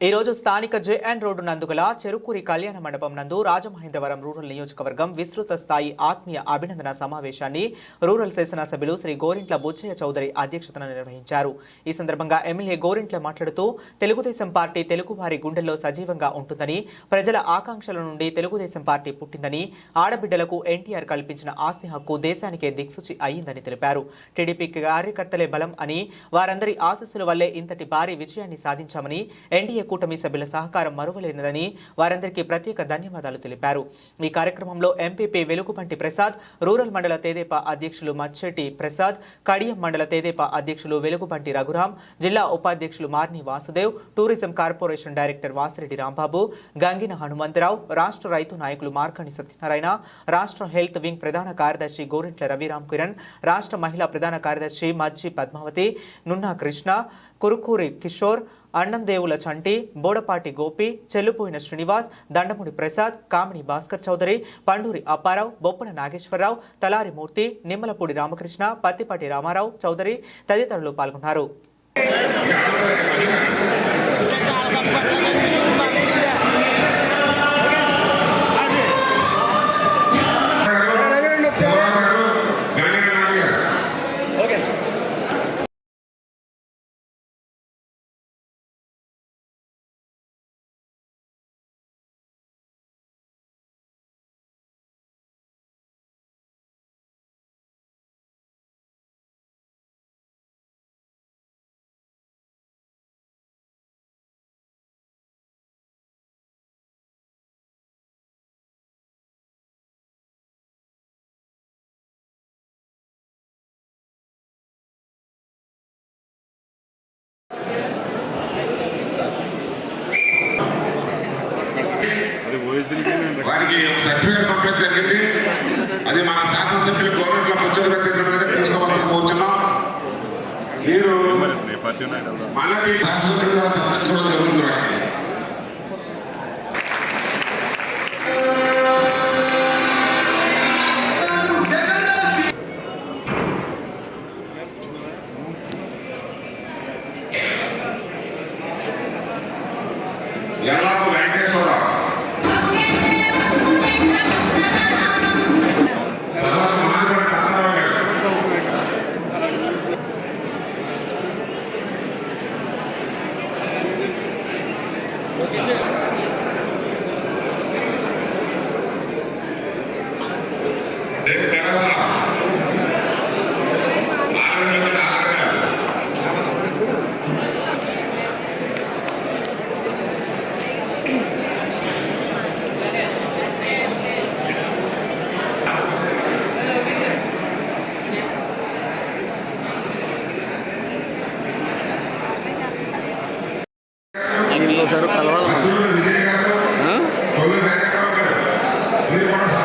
ఈ రోజు స్థానిక జేఎన్ రోడ్డు నందుగల చెరుకూరి కళ్యాణ మండపం నందు రాజమహేంద్రవరం రూరల్ నియోజకవర్గం విస్తృత స్థాయి ఆత్మీయ అభినందన సమావేశాన్ని రూరల్ శాసనసభ్యులు శ్రీ గోరింట్ల బుచ్చయ్య చౌదరి అధ్యక్షతన నిర్వహించారు. ఈ సందర్భంగా ఎమ్మెల్యే గోరింట్ల మాట్లాడుతూ తెలుగుదేశం పార్టీ తెలుగువారి గుండెల్లో సజీవంగా ఉంటుందని ప్రజల ఆకాంక్షల నుండి తెలుగుదేశం పార్టీ పుట్టిందని ఆడబిడ్డలకు ఎన్టీఆర్ కల్పించిన ఆస్తి హక్కు దేశానికే దిక్సూచి అయ్యిందని తెలిపారు. టీడీపీ కార్యకర్తలే బలం అని వారందరి ఆశస్సుల వల్లే ఇంతటి భారీ విజయాన్ని సాధించామని ఎన్డీఏ కూటమి సభ్యుల సహకారం మరువలేనిదని వారందరికీ ప్రత్యేక ధన్యవాదాలు తెలిపారు. ఈ కార్యక్రమంలో ఎంపీపీ వెలుగుపంటి ప్రసాద్ రూరల్ మండల తేదేపా అధ్యక్షులు మచ్చెట్టి ప్రసాద్ కడియం మండల తేదేపా అధ్యక్షులు వెలుగుపంటి రఘురాం జిల్లా ఉపాధ్యక్షులు Marni Vasudev tourism corporation director Vasireddy Rambabu Gangina Hanumantharao రాష్ట్ర రైతు నాయకులు మార్కని సత్యనారాయణ రాష్ట్ర హెల్త్ వింగ్ ప్రధాన కార్యదర్శి గోరింట్ల రవిరామ్ కిరణ్ రాష్ట్ర మహిళా ప్రధాన కార్యదర్శి మజ్జి పద్మావతి నున్నా కృష్ణ కురుకూరి కిషోర్ అన్నందేవుల చంటి బోడపాటి గోపి చెల్లుపోయిన శ్రీనివాస్ దండముడి ప్రసాద్ కామిని భాస్కర్ చౌదరి పండూరి అప్పారావు బొప్పన నాగేశ్వరరావు తలారి మూర్తి నిమ్మలపూడి రామకృష్ణ పత్తిపాటి రామారావు చౌదరి తదితరులు పాల్గొన్నారు. మనకి శాసనసభ్యులుగా చర్చించడం జరుగుతుంది వాటిని. ఎల్లాపు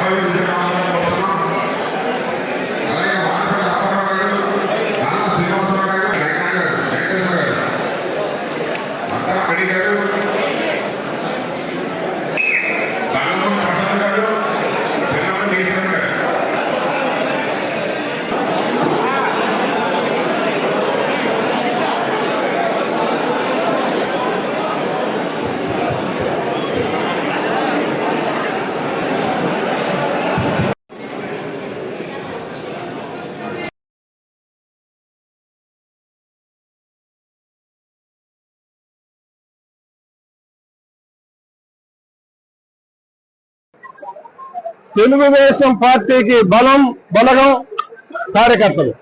হয় తెలుగుదేశం పార్టీకి బలం బలగం కార్యకర్తలు.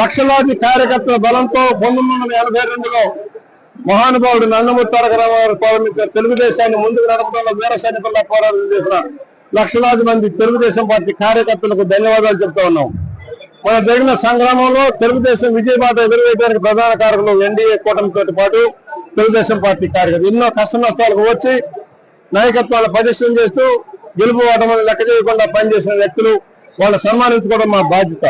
లక్షలాది కార్యకర్తల బలంతో పంతొమ్మిది వందల ఎనభై రెండులో మహానుభావుడు నందమూరి తారక రామారావు ప్రారంభించిన తెలుగుదేశాన్ని ముందుకు నడపడంలో వీర సైనికుల్లో పోరాటం చేసిన లక్షలాది మంది తెలుగుదేశం పార్టీ కార్యకర్తలకు ధన్యవాదాలు చెప్తా ఉన్నాం. మన జరిగిన సంగ్రామంలో తెలుగుదేశం విజయబాట ఎదురువేయడానికి ప్రధాన కారకులు ఎన్డీఏ కూటమితో పాటు తెలుగుదేశం పార్టీ కార్యకర్తలు. ఎన్నో కష్ట నష్టాలకు వచ్చి నాయకత్వాలు పటిష్టం చేస్తూ గెలుపు ఓటమని లెక్క చేయకుండా పనిచేసిన వ్యక్తులు వాళ్ళు సన్మానించుకోవడం మా బాధ్యత.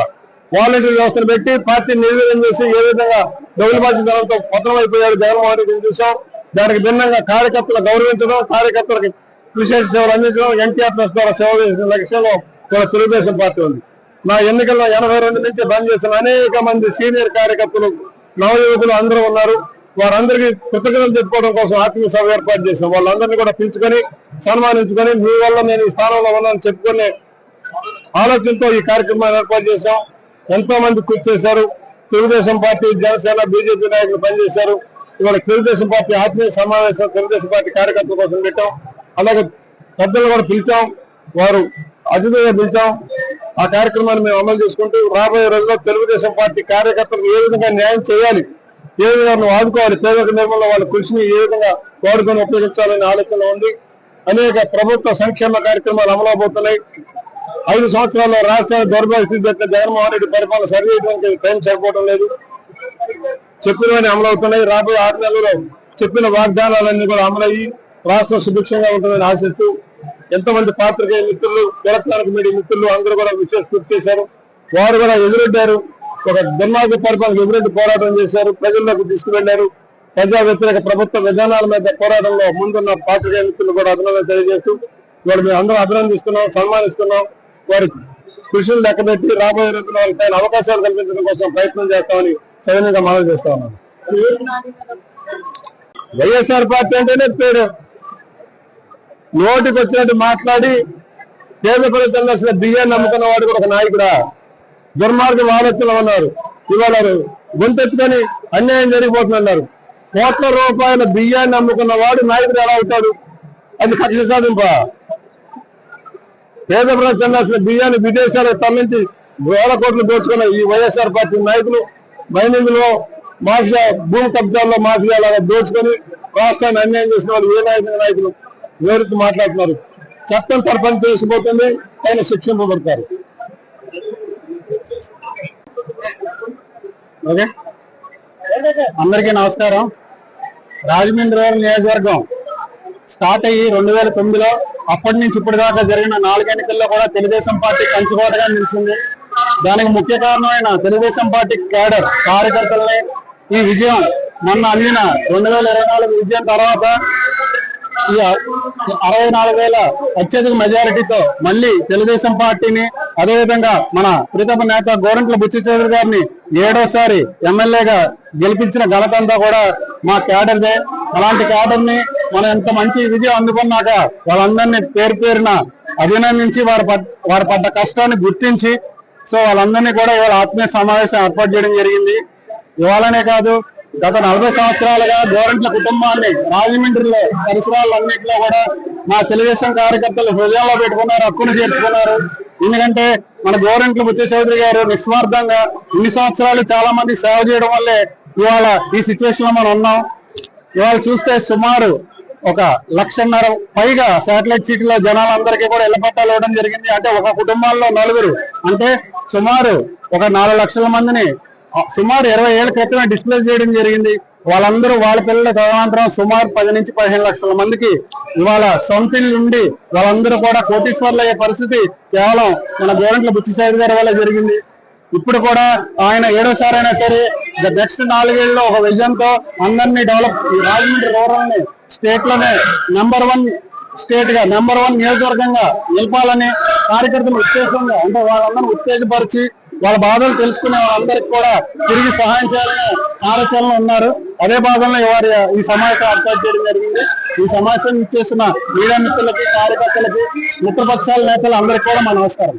వాలంటీర్ వ్యవస్థను పెట్టి పార్టీని నిర్వీర్యం చేసి ఏ విధంగా దౌర్భాగ్యంతో పతనమైపోయారు జగన్మోహన్ రెడ్డిని చూసాం. దానికి భిన్నంగా కార్యకర్తలు గౌరవించడం కార్యకర్తలకు విశేష సేవలు అందించడం ఎన్టీఆర్ ట్రస్ట్ ద్వారా సేవ చేసిన లక్ష్యంలో కూడా తెలుగుదేశం పార్టీ ఉంది. నా ఎన్నికల్లో ఎనభై రెండు నుంచి బంద్ చేసిన అనేక మంది సీనియర్ కార్యకర్తలు నవయువకులు అందరూ ఉన్నారు. వారందరికీ కృతజ్ఞతలు చెప్పుకోవడం కోసం ఆత్మీయ సభ ఏర్పాటు చేశాం. వాళ్ళందరినీ కూడా పిలుచుకొని సన్మానించుకొని మీ వల్ల నేను ఈ స్థానంలో ఉన్నానని చెప్పుకునే ఆలోచనతో ఈ కార్యక్రమాన్ని ఏర్పాటు చేశాం. ఎంతో మంది కృషి చేశారు. తెలుగుదేశం పార్టీ జనసేన బీజేపీ నాయకులు పనిచేశారు. ఇవాళ తెలుగుదేశం పార్టీ ఆత్మీయ సమావేశం తెలుగుదేశం పార్టీ కార్యకర్తల కోసం పెట్టాం. అలాగే పెద్దలు కూడా పిలిచాం. వారు అతిథిగా పిలిచాం. ఆ కార్యక్రమాన్ని మేము అమలు చేసుకుంటూ రాబోయే రోజుల్లో తెలుగుదేశం పార్టీ కార్యకర్తలకు ఏ విధంగా న్యాయం చేయాలి ఏ విధంగా ఆదుకోవాలి? పేదరిక నిర్మూలన వాళ్ళ కృషిని ఏ విధంగా వాడుకొని ఉపయోగించాలనే ఆలోచన ఉంది అనేక ప్రభుత్వ సంక్షేమ కార్యక్రమాలు అమలవుతున్నాయి ఐదు సంవత్సరాల్లో రాష్ట్రాన్ని దౌర్భాగ్య స్థితి పెట్టిన జగన్మోహన్ రెడ్డి పరిపాలన సరిచేయడానికి టైం సరిపోవడం లేదు. చెప్పినవన్నీ అమలవుతున్నాయి. రాబోయే ఆరు నెలల్లో చెప్పిన వాగ్దానాలన్నీ కూడా అమలయ్యి రాష్ట్రం సుభిక్షంగా ఉంటుందని ఆశిస్తూ ఎంతమంది పాత్రికేయ మిత్రులు ఎలక్ట్రానిక్ మీడియా మిత్రులు అందరూ కూడా విశేష కృషి చేశారు. వారు కూడా ఎదురొడ్డారు. ఒక దుర్మార్గ పరిపాలనకు ఎదురెడ్డి పోరాటం చేశారు ప్రజల్లోకి తీసుకువెళ్ళారు ప్రజా వ్యతిరేక ప్రభుత్వ విధానాల మీద పోరాటంలో ముందున్న పాత్రికేయ మిత్రులు కూడా అభినందన తెలియజేస్తూ వారు మేము అందరం అభినందిస్తున్నాం సన్మానిస్తున్నాం. వారి కృషిని లెక్కబెట్టి రాబోయే రోజుల్లో వారికి అవకాశాలు కల్పించడం కోసం ప్రయత్నం చేస్తామని సవినీయంగా మనం చేస్తా ఉన్నాం. వైఎస్ఆర్ పార్టీ అంటేనే పేరు. నోటికి వచ్చినట్టు మాట్లాడి పేద ప్రజలు అసలు బియ్యాన్ని నమ్ముకున్న వాడు కూడా ఒక నాయకుడా? దుర్మార్గం ఆలోచనలు ఉన్నారు ఇవాళ గొంతెత్తుకొని అన్యాయం జరిగిపోతున్నారు కోట్ల రూపాయల బియ్యాన్ని అమ్ముకున్న వాడు నాయకుడు ఎలా అవుతాడు అది కక్ష సాధింప. పేద ప్రజలు చెందాల్సిన బియ్యాన్ని విదేశాలకు తరలించి వేల కోట్లు దోచుకున్న ఈ వైఎస్ఆర్ పార్టీ నాయకులు మైనింగ్లో మాఫియా భూమి కబ్జాల్లో మాఫియా లాగా దోచుకొని రాష్ట్రాన్ని అన్యాయం చేసిన వాళ్ళు ఏ నాయకుల నాయకులు? వివరించి మాట్లాడుతున్నారు? చట్టం తరఫున చేసిపోతుంది ఆయన శిక్షింపబడతారు. ఓకే. అందరికీ నమస్కారం. రాజమండ్రి రూరల్ నియోజకవర్గం స్టార్ట్ అయ్యి రెండు వేల తొమ్మిదిలో అప్పటి నుంచి ఇప్పటిదాకా జరిగిన నాలుగు ఎన్నికల్లో కూడా తెలుగుదేశం పార్టీ కంచుకోటగా నిలిచింది. దానికి ముఖ్య కారణమైన తెలుగుదేశం పార్టీ క్యాడర్ కార్యకర్తలని ఈ విజయం మొన్న అందిన రెండు వేల ఇరవై నాలుగు విజయం తర్వాత ఈ అరవై నాలుగు వేల అత్యధిక మెజారిటీతో మళ్ళీ తెలుగుదేశం పార్టీని అదేవిధంగా మన ప్రీతమ నేత గోరంట్ల బుచ్చి చౌదరి గారిని ఏడోసారి ఎమ్మెల్యేగా గెలిపించిన ఘనత అంతా కూడా మా క్యాడర్దే. అలాంటి క్యాడర్ని మనం ఎంత మంచి విజయం అందుకున్నాక వాళ్ళందరినీ పేరు పేరున అభినందించి వారి వారి పడ్డ కష్టాన్ని గుర్తించి సో వాళ్ళందరినీ కూడా ఇవాళ ఆత్మీయ సమావేశం ఏర్పాటు చేయడం జరిగింది. ఇవాళనే కాదు గత నలభై సంవత్సరాలుగా గోరంట్ల కుటుంబాన్ని రాజమండ్రిలో పరిసరాలన్నింటిలో కూడా మా తెలుగుదేశం కార్యకర్తలు హృదయంలో పెట్టుకున్నారు హక్కును చేర్చుకున్నారు. ఎందుకంటే మన గోరంట్ల ముత్య చౌదరి గారు నిస్వార్థంగా ఇన్ని సంవత్సరాలు చాలా మంది సేవ చేయడం వల్లే ఇవాళ ఈ సిచ్యువేషన్లో మనం ఉన్నాం. ఇవాళ చూస్తే సుమారు ఒక లక్షన్నర పైగా శాటిలైట్ సిటీలో జనాలందరికీ కూడా ఇళ్ళ పట్టాలు ఇవ్వడం జరిగింది. అంటే ఒక కుటుంబాల్లో నలుగురు. అంటే సుమారు ఒక నాలుగు లక్షల మందిని సుమారు ఇరవై ఏళ్ళ క్రితమే డిస్ప్లేస్ చేయడం జరిగింది. వాళ్ళందరూ వాళ్ళ పిల్లల తదనంతరం సుమారు పది నుంచి పదిహేను లక్షల మందికి ఇవాళ సొంత నుండి ఉండి వాళ్ళందరూ కూడా కోటీశ్వర్లు అయ్యే పరిస్థితి కేవలం మన గోరంట్ల బుచ్చి గారి వల్ల జరిగింది. ఇప్పుడు కూడా ఆయన ఏడోసారి అయినా సరే నెక్స్ట్ నాలుగేళ్ళలో ఒక విజన్తో అందరినీ డెవలప్ రాజమండ్రి రూరల్ని స్టేట్లోనే నెంబర్ వన్ స్టేట్గా నెంబర్ వన్ నియోజకవర్గంగా నిలపాలని కార్యకర్తలు ఉత్తేజంగా అంటే వాళ్ళందరూ ఉత్తేజపరిచి వాళ్ళ బాధలు తెలుసుకునే వాళ్ళందరికీ కూడా తిరిగి సహాయం చేయాలని ఆలోచనలు ఉన్నారు. అదే భాగంలో వారి ఈ సమావేశం ఏర్పాటు చేయడం జరిగింది. ఈ సమావేశం ఇచ్చేసిన మీడియా మిత్రులకి కార్యకర్తలకి మిత్రపక్షాల నేతలు అందరికీ కూడా మా నమస్కారం.